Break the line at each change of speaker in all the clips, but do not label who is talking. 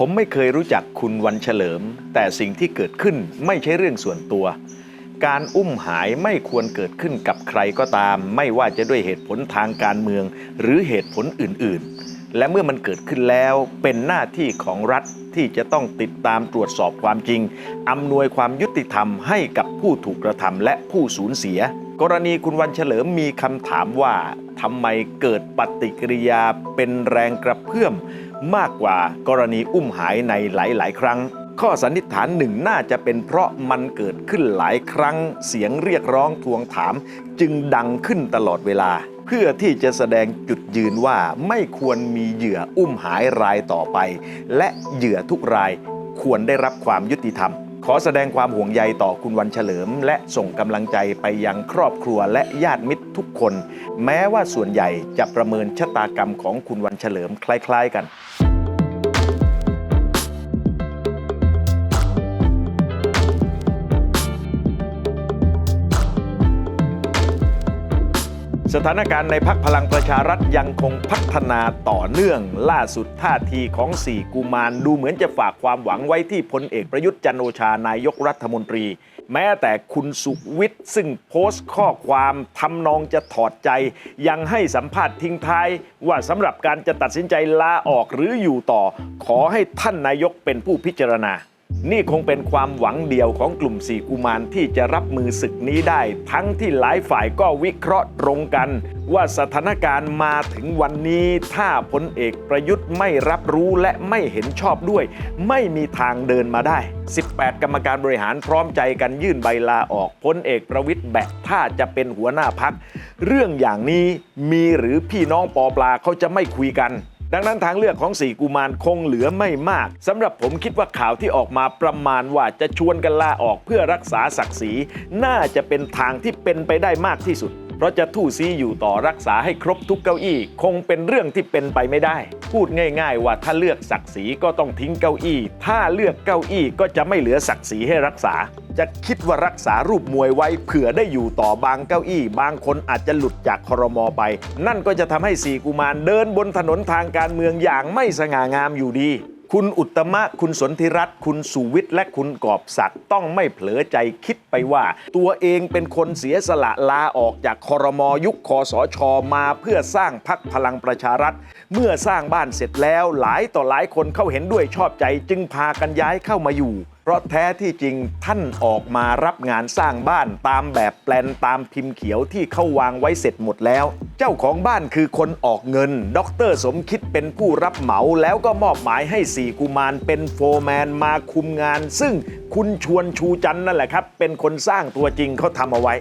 ผมไม่เคยรู้จักคุณวันเฉลิม แต่สิ่งที่เกิดขึ้นไม่ใช่เรื่องส่วนตัว การอุ้มหายไม่ควรเกิดขึ้นกับใครก็ตาม ไม่ว่าจะด้วยเหตุผลทางการเมือง หรือเหตุผลอื่นๆ และเมื่อมันเกิดขึ้นแล้วเป็นหน้าที่ของรัฐที่จะต้องติดตามตรวจสอบความจริงอำนวยความยุติธรรมให้กับผู้ถูกกระทำและผู้สูญเสีย กรณีคุณวันเฉลิมมีคำถามว่าทำไมเกิดปฏิกิริยาเป็นแรงกระเพื่อม มากกว่ากรณีอุ้มหายในหลาย ๆ ครั้ง ข้อสันนิษฐานหนึ่งน่าจะเป็นเพราะมันเกิดขึ้นหลายครั้ง เสียงเรียกร้องทวงถาม จึงดังขึ้นตลอดเวลา เพื่อที่จะแสดงจุดยืนว่าไม่ควรมีเหยื่ออุ้มหายรายต่อไป และเหยื่อทุกรายควรได้รับความยุติธรรม ขอแสดงความห่วงใยต่อคุณวันเฉลิม และส่งกำลังใจไปยังครอบครัวและญาติมิตรทุกคน แม้ว่าส่วนใหญ่จะประเมินชะตากรรมของคุณวันเฉลิมคล้าย ๆ กัน สถานการณ์ในพักพลังประชารัฐยังคงพัฒนาต่อเนื่อง ล่าสุดท่าทีของสี่กุมารดูเหมือนจะฝากความหวังไว้ที่พลเอกประยุทธ์จันโอชานายกรัฐมนตรี แม้แต่คุณสุวิทย์ซึ่งโพสต์ข้อความทำนองจะถอดใจ ยังให้สัมภาษณ์ทิ้งท้าย ว่าสำหรับการจะตัดสินใจลาออกหรืออยู่ต่อ ขอให้ท่านนายกเป็นผู้พิจารณา นี่คงเป็นความหวังเดียวของกลุ่มสี่กุมารที่จะรับมือศึกนี้ได้ ทั้งที่หลายฝ่ายก็วิเคราะห์ตรงกัน ว่าสถานการณ์มาถึงวันนี้ถ้าพลเอกประยุทธ์ไม่รับรู้และไม่เห็นชอบด้วย ไม่มีทางเดินมาได้ 18 กรรมการบริหารพร้อมใจกันยื่นใบลาออกพลเอกประวิทย์แบะถ้าจะเป็นหัวหน้าพัก เรื่องอย่างนี้มีหรือพี่น้องปอปลาเขาจะไม่คุยกัน ดังนั้นทางเลือกของสี่กุมารคงเหลือไม่มากสำหรับผมคิดว่าข่าวที่ออกมาประมาณว่าจะชวนกันลาออกเพื่อรักษาศักดิ์ศรีน่าจะเป็นทางที่เป็นไปได้มากที่สุด เพราะจะทู่ซีอยู่ต่อรักษาให้ครบทุกเก้าอี้ คงเป็นเรื่องที่เป็นไปไม่ได้ พูดง่าย ๆ ว่าถ้าเลือกศักดิ์ศรีก็ต้องทิ้งเก้าอี้ ถ้าเลือกเก้าอี้ก็จะไม่เหลือศักดิ์ศรีให้รักษา จะคิดว่ารักษารูปมวยไว้เผื่อได้อยู่ต่อบางเก้าอี้ บางคนอาจจะหลุดจากครมอไป นั่นก็จะทำให้สี่กุมารเดินบนถนนทางการเมืองอย่างไม่สง่างามอยู่ดี คุณอุตมะ คุณสนธิรัตน์ คุณสุวิทย์ และคุณกอบศักดิ์ต้องไม่เผลอใจคิดไปว่า ตัวเองเป็นคนเสียสละลาออกจากคอรมอยุคคอสชมาเพื่อสร้างพักพลังประชารัฐ เมื่อสร้างบ้านเสร็จแล้วหลายต่อหลายคนเข้าเห็นด้วยชอบใจจึงพากันย้ายเข้ามาอยู่ เพราะแท้ที่จริงท่านออกมารับงานสร้างบ้านตามแบบแปลนตามพิมพ์เขียวที่เขาวางไว้เสร็จหมดแล้ว เจ้าของบ้านคือคนออกเงิน ดรสมคิดเป็นผู้รับเหมาแล้วก็มอบหมายให้สี่กุมารเป็นโฟร์แมนมาคุมงาน ซึ่งคุณชวนชูจันนั่นแหละครับ เป็นคนสร้างตัวจริงเขาทำเอาไว้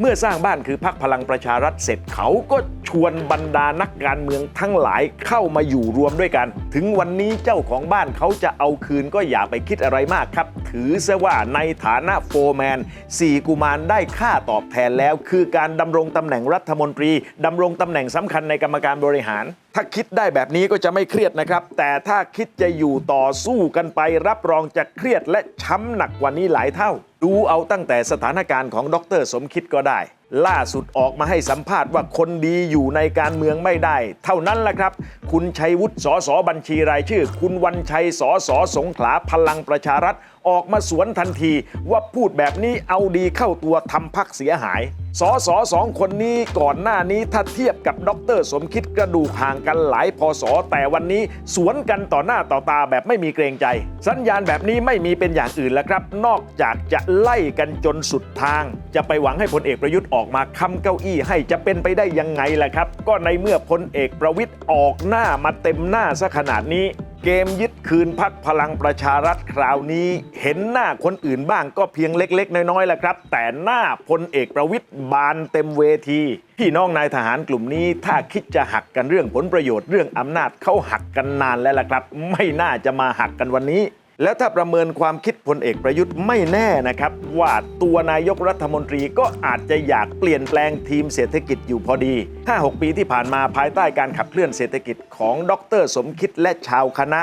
เมื่อสร้างบ้านคือพักพลังประชารัฐเสร็จเขาก็ชวนบรรดานักการเมืองทั้งหลายเข้ามาอยู่รวมด้วยกัน ถึงวันนี้เจ้าของบ้านเขาจะเอาคืนก็อย่าไปคิดอะไรมากครับ ถือซะว่าในฐานะโฟร์แมนสี่กุมารได้ค่าตอบแทนแล้ว คือการดำรงตำแหน่งรัฐมนตรีดำรงตำแหน่งสำคัญในกรรมการบริหาร ถ้าคิดได้แบบนี้ก็จะไม่เครียดนะครับ แต่ถ้าคิดจะอยู่ต่อสู้กันไปรับรองจะเครียดและช้ำหนักกว่านี้หลายเท่า ดูเอาตั้งแต่สถานการณ์ของดรสมคิดก็ได้ ล่าสุดออกมาให้สัมภาษณ์ว่าคนดีอยู่ในการเมืองไม่ได้ เท่านั้นแหละครับ คุณชัยวุฒิสอสอบัญชีรายชื่อ คุณวันชัยสอสอสงขลาพลังประชารัฐ ออกมาสวนทันทีว่าพูดแบบนี้เอาดีเข้าตัวทำพักเสียหาย สสสองคนนี้ก่อนหน้านี้ถ้าเทียบกับดร สมคิดกระดูกห่างกันหลายพศแต่วันนี้สวนกันต่อหน้าต่อตาแบบไม่มีเกรงใจ สัญญาณแบบนี้ไม่มีเป็นอย่างอื่นแล้วครับ นอกจากจะไล่กันจนสุดทาง จะไปหวังให้พลเอกประยุทธ์ออกมาค้ำเก้าอี้ให้จะเป็นไปได้ยังไงล่ะครับ ก็ในเมื่อพลเอกประวิทย์ออกหน้ามาเต็มหน้าซะขนาดนี้ เกมยึดคืนพักพลังประชารัฐคราวนี้ เห็นหน้าคนอื่นบ้างก็เพียงเล็ก ๆ น้อยๆแหละครับ แต่หน้าพลเอกประวิทย์บานเต็มเวที พี่น้องนายทหารกลุ่มนี้ ถ้าคิดจะหักกันเรื่องผลประโยชน์เรื่องอำนาจเขาหักกันนานแล้วล่ะครับ ไม่น่าจะมาหักกันวันนี้ แล้วถ้าประเมินความคิดพลเอกประยุทธ์ไม่แน่นะครับ ว่าตัวนายกรัฐมนตรีก็อาจจะอยากเปลี่ยนแปลงทีมเศรษฐกิจอยู่พอดี 5-6 ปีที่ผ่านมาภายใต้การขับเคลื่อนเศรษฐกิจของดร สมคิดและชาวคณะ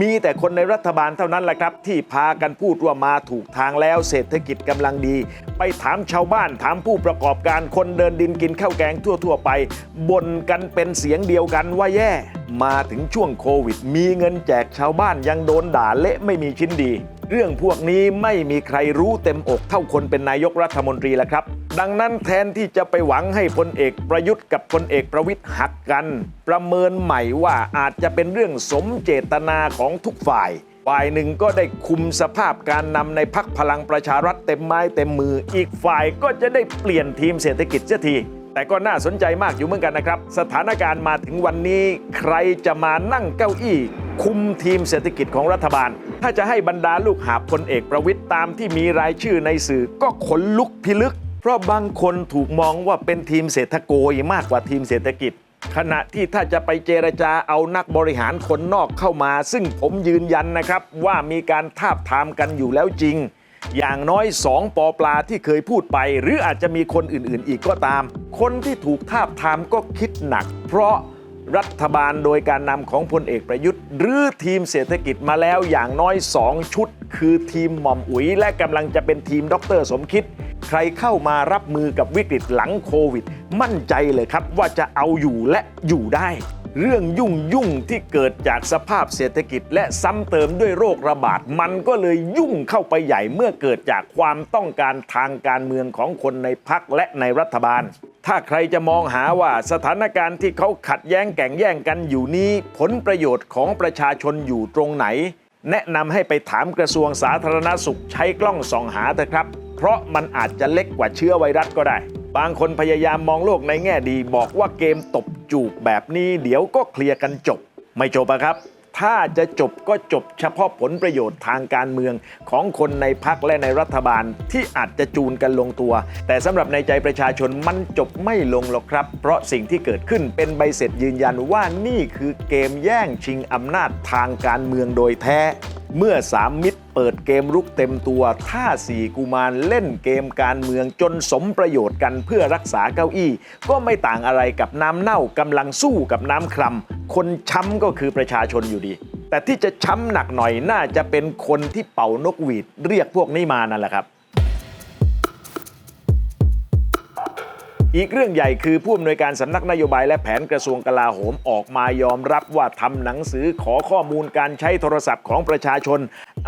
มีแต่คนในรัฐบาลเท่านั้นแหละครับ ที่พากันพูดว่ามาถูกทางแล้วเศรษฐกิจกำลังดี ไปถามชาวบ้านถามผู้ประกอบการคนเดินดินกินข้าวแกงทั่ว ๆ ไปบ่นกันเป็นเสียงเดียวกันว่าแย่ มาถึงช่วงโควิด มีเงินแจกชาวบ้านยังโดนด่าเละไม่มีชิ้นดี เรื่องพวกนี้ไม่มีใครรู้เต็มอกเท่าคนเป็นนายกรัฐมนตรีแล้วครับ ดังนั้นแทนที่จะไปหวังให้พลเอกประยุทธ์กับพลเอกประวิทย์หักกัน ประเมินใหม่ว่าอาจจะเป็นเรื่องสมเจตนาของทุกฝ่ายฝ่ายหนึ่งก็ได้คุมสภาพการนำในพักพลังประชารัฐเต็มไม้เต็มมือ อีกฝ่ายก็จะได้เปลี่ยนทีมเศรษฐกิจเสียที แต่ก็น่าสนใจมากอยู่เหมือนกันนะครับ สถานการณ์มาถึงวันนี้ ใครจะมานั่งเก้าอี้ คุมทีมเศรษฐกิจของรัฐบาล ถ้าจะให้บรรดาลูกหาพลเอกประวิทย์ตามที่มีรายชื่อในสื่อก็ขนลุกพิลึก เพราะบางคนถูกมองว่าเป็นทีมเศรษฐโกยมากกว่าทีมเศรษฐกิจขณะที่ถ้าจะไปเจรจาเอานักบริหารคนนอกเข้ามา ซึ่งผมยืนยันนะครับว่ามีการทาบทามกันอยู่แล้วจริง อย่างน้อยสองปอปลาที่เคยพูดไป หรืออาจจะมีคนอื่นๆ อีกก็ตาม คนที่ถูกทาบทามก็คิดหนัก เพราะรัฐบาลโดยการนำของพลเอกประยุทธ์ หรือทีมเศรษฐกิจมาแล้วอย่างน้อย 2 ชุด คือทีมหม่อมอุ๋ย และกำลังจะเป็นทีมดรสมคิด ใครเข้ามารับมือกับวิกฤตหลังโควิด มั่นใจเลยครับว่าจะเอาอยู่และอยู่ได้ เรื่องยุ่งยุ่งที่เกิดจากสภาพเศรษฐกิจ และซ้ำเติมด้วยโรคระบาด มันก็เลยยุ่งเข้าไปใหญ่เมื่อเกิดจากความต้องการทางการเมืองของคนในพักและในรัฐบาล ถ้าใครจะมองหาว่าสถานการณ์ที่เขาขัดแย้งแก่งแย่งกันอยู่นี้ ผลประโยชน์ของประชาชนอยู่ตรงไหน แนะนำให้ไปถามกระทรวงสาธารณสุขใช้กล้องส่องหาเถอะครับ เพราะมันอาจจะเล็กกว่าเชื้อไวรัสก็ได้ บางคนพยายามมองโลกในแง่ดี บอกว่าเกมตบจูบแบบนี้เดี๋ยวก็เคลียร์กันจบ ไม่จบอะครับ ถ้าจะจบก็จบเฉพาะผลประโยชน์ทางการเมืองของคนในพักและในรัฐบาลที่อาจจะจูนกันลงตัว แต่สำหรับในใจประชาชนมันจบไม่ลงหรอกครับ เพราะสิ่งที่เกิดขึ้นเป็นใบเสร็จยืนยันว่านี่คือเกมแย่งชิงอำนาจทางการเมืองโดยแท้ เมื่อสามมิตรเปิดเกมรุกเต็มตัว ถ้าสี่กุมารเล่นเกมการเมืองจนสมประโยชน์กันเพื่อรักษาเก้าอี้ ก็ไม่ต่างอะไรกับน้ำเน่ากำลังสู้กับน้ำคลำคนช้ำก็คือประชาชนอยู่ดี แต่ที่จะช้ำหนักหน่อยน่าจะเป็นคนที่เป่านกหวีด เรียกพวกนี้มานั่นแหละครับ อีกเรื่องใหญ่คือผู้อำนวยการสำนักนโยบายและแผนกระทรวงกลาโหมออกมายอมรับว่าทำหนังสือขอข้อมูลการใช้โทรศัพท์ของประชาชน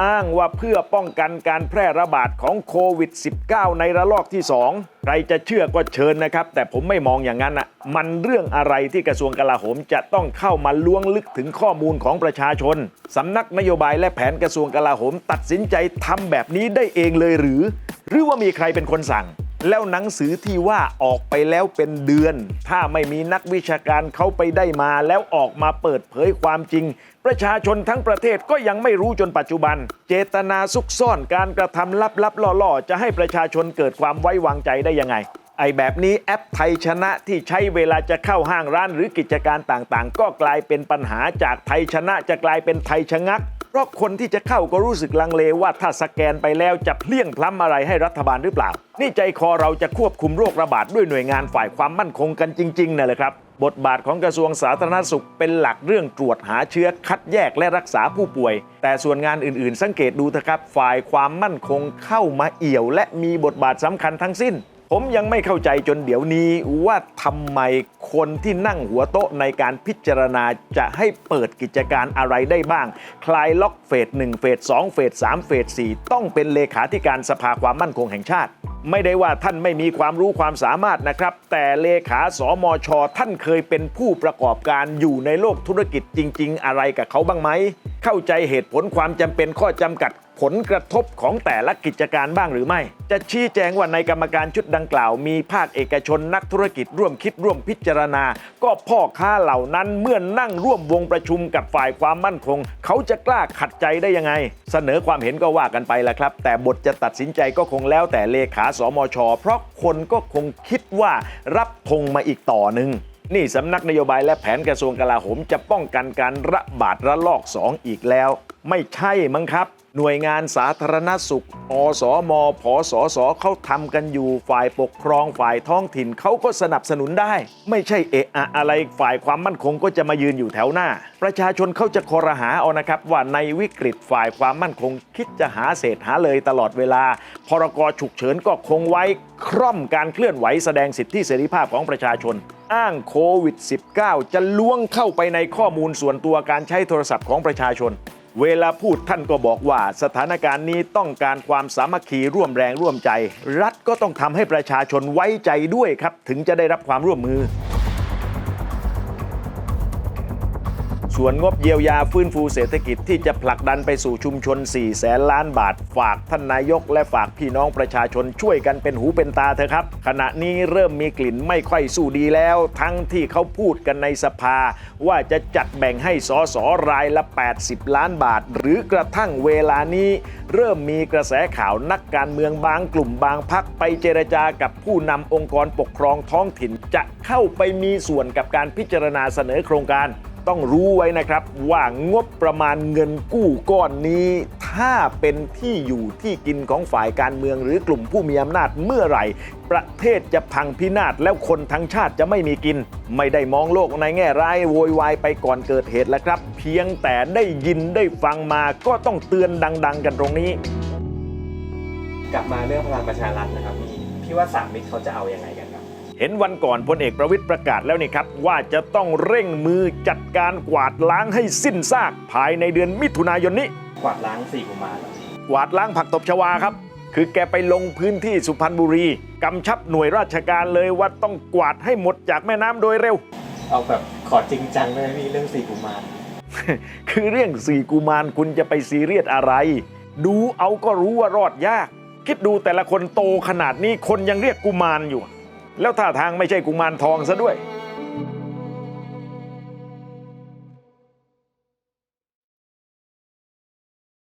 อ้างว่าเพื่อป้องกันการแพร่ระบาดของโควิด -19 ในระลอกที่ 2 ใครจะเชื่อก็เชิญนะครับ แต่ผมไม่มองอย่างนั้นอะมันเรื่องอะไรที่กระทรวงกลาโหมจะต้องเข้ามาล้วงลึกถึงข้อมูลของประชาชนสำนักนโยบายและแผนกระทรวงกลาโหม ตัดสินใจทำแบบนี้ได้เองเลยหรือ หรือว่ามีใครเป็นคนสั่ง แล้วหนังสือที่ว่าออกไปแล้วเป็นเดือน ถ้าไม่มีนักวิชาการเขาไปได้มา แล้วออกมาเปิดเผยความจริง ประชาชนทั้งประเทศก็ยังไม่รู้จนปัจจุบัน เจตนาซุกซ่อนการกระทำลับๆล่อๆ จะให้ประชาชนเกิดความไว้วางใจได้ยังไง ไอ้แบบนี้แอปไทยชนะที่ใช้เวลาจะเข้าห้างร้านหรือกิจการต่างๆ ก็กลายเป็นปัญหาจากไทยชนะจะกลายเป็นไทยชะงัก ราะคนที่จะเข้าก็รู้สึกลังเลว่าถ้าสแกนไปแล้วจะเพลี่ยงพล้ำอะไรให้รัฐบาลหรือเปล่า นี่ใจคอเราจะควบคุมโรคระบาดด้วยหน่วยงานฝ่ายความมั่นคงกันจริงๆนั่นแหละครับ บทบาทของกระทรวงสาธารณสุขเป็นหลักเรื่องตรวจหาเชื้อคัดแยกและรักษาผู้ป่วย แต่ส่วนงานอื่นๆ สังเกตดูเถอะครับ ฝ่ายความมั่นคงเข้ามาเอี่ยว และมีบทบาทสำคัญทั้งสิ้น ผมยังไม่เข้าใจจนเดี๋ยวนี้ว่าทำไมคนที่นั่งหัวโต๊ะในการพิจารณาจะให้เปิดกิจการอะไรได้บ้าง คลายล็อกเฟส1เฟส2เฟส3เฟส4ต้องเป็นเลขาธิการสภาความมั่นคงแห่งชาติ ไม่ได้ว่าท่านไม่มีความรู้ความสามารถนะครับ แต่เลขาสมช ท่านเคยเป็นผู้ประกอบการอยู่ในโลกธุรกิจจริง ๆ อะไรกับเขาบ้างไหมเข้าใจเหตุผลความจำเป็นข้อจำกัด ผลกระทบของแต่ละกิจการบ้างหรือไม่ จะชี้แจงว่าในกรรมการชุดดังกล่าว มีภาคเอกชนนักธุรกิจร่วมคิดร่วมพิจารณา ก็พ่อค้าเหล่านั้นเมื่อนั่งร่วมวงประชุมกับฝ่ายความมั่นคง เขาจะกล้าขัดใจได้ยังไง เสนอความเห็นก็ว่ากันไปละครับ แต่บทจะตัดสินใจก็คงแล้วแต่เลขาสมช เพราะคนก็คงคิดว่ารับธงมาอีกต่อหนึ่งนี่สำนักนโยบายและแผนกระทรวงกลาโหมจะป้องกันการระบาดระลอก 2 อีกแล้ว ไม่ใช่มั้งครับ หน่วยงานสาธารณสุข อสมผอสสเขาทำกันอยู่ฝ่ายปกครองฝ่ายท้องถิ่นเขาก็สนับสนุนได้ ไม่ใช่เอะอะอะไรฝ่ายความมั่นคงก็จะมายืนอยู่แถวหน้า ประชาชนเขาจะคอรหาเอานะครับว่าในวิกฤตฝ่ายความมั่นคง คิดจะหาเศษหาเลยตลอดเวลา พรกฉุกเฉินก็คงไว้คร่อมการเคลื่อนไหวแสดงสิทธิเสรีภาพของประชาชนอ้างโควิด -19 จะล้วงเข้าไปในข้อมูลส่วนตัวการใช้โทรศัพท์ของประชาชน เวลาพูดท่านก็บอกว่า สถานการณ์นี้ต้องการความสามัคคีร่วมแรงร่วมใจ รัฐก็ต้องทำให้ประชาชนไว้ใจด้วยครับ ถึงจะได้รับความร่วมมือ ส่วนงบเยียวยาฟื้นฟูเศรษฐกิจที่จะผลักดันไปสู่ชุมชน 4 แสนล้านบาท ฝากท่านนายกและฝากพี่น้องประชาชนช่วยกันเป็นหูเป็นตาเถอะครับ ขณะนี้เริ่มมีกลิ่นไม่ค่อยสู้ดีแล้ว ทั้งที่เขาพูดกันในสภา ว่าจะจัดแบ่งให้สสรายละ 80 ล้านบาท หรือกระทั่งเวลานี้ เริ่มมีกระแสข่าวนักการเมืองบางกลุ่มบางพักไปเจรจากับผู้นำองค์กรปกครองท้องถิ่นจะเข้าไปมีส่วนกับการพิจารณาเสนอโครงการ ต้องรู้ไว้นะครับว่างบประมาณเงินกู้ก้อนนี้ ถ้าเป็นที่อยู่ที่กินของฝ่ายการเมืองหรือกลุ่มผู้มีอำนาจเมื่อไหร่ ประเทศจะพังพินาศแล้วคนทั้งชาติจะไม่มีกิน ไม่ได้มองโลกในแง่ร้ายโวยวายไปก่อนเกิดเหตุแล้วครับ เพียงแต่ได้ยินได้ฟังมาก็ต้องเตือนดัง ๆ กันตรงนี้
กลับมาเรื่องพลังประชารัฐนะครับพี่พี่ว่าสามมิตรเขาจะเอายังไงกัน
เห็นวันก่อนพลเอกประวิตยประกาศแล้วนี่ครับ ว่าจะต้องเร่งมือจัดการกวาดล้างให้สิ้นซาก ภายในเดือนมิถุนายนนี้
กวาดล้างสี่กุมารเหรอพี่
กวาดล้างผักตบชวาครับ คือแกไปลงพื้นที่สุพรรณบุรีกำชับหน่วยราชการเลยว่าต้องกวาดให้หมดจากแม่น้ำโดยเร็ว
เอาแบบขอจริงจังเลยพี่เรื่องสี่กุมาร
คือเรื่องสี่กุมารคุณจะไปซีเรียสอะไร ดูเอาก็รู้ว่ารอดยาก คิดดูแต่ละคนโตขนาดนี้คนยังเรียกกุมารอยู่ แล้วท่าทางไม่ใช่กุมารทองซะด้วย